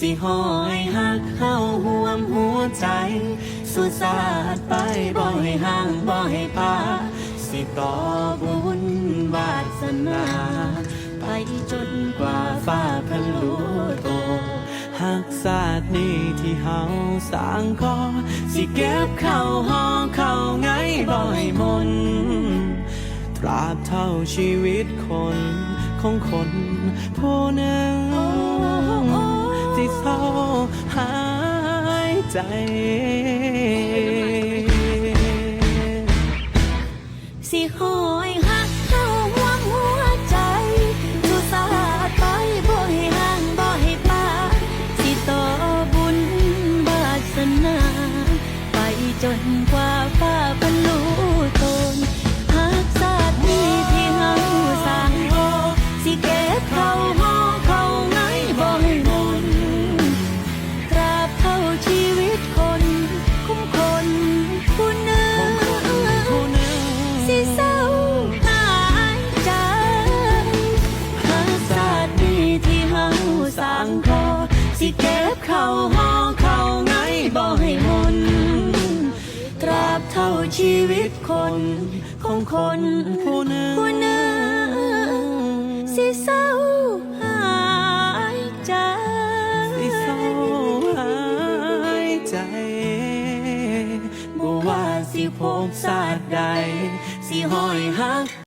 สิหอยหักเข้าห่วมหัวใจ สุดสาดไปบ่ให้ห่างบ่ให้พา สิต่อบุญวาสนา ไปจนกว่าฟ้าพะลูโตหักศาสตร์นี้ที่เฮาสร้างคอสิเก็บเข้าห้องเข้าไงบ่ให้มน ตราบเท่าชีวิตคนของคนผู้หนึ่ง เศร้าหายใจสิหอยหักเข้าห่วงหัวใจสุสาดไปบ่ให้ห่างบ่ให้ปาสิต่อบุญวาสนา ไปจนกว่าฟ้าบร สิเก็บเข้าห้องเข้าไงบ่ให้มุนตราบเท่าชีวิตคน ของคนผู้หนึ่งผู้หนึ่งสิเศร้าหายใจที่เศร้าหายใจบ่ว่าสิพบศาสตร์ใด สิหอยหัก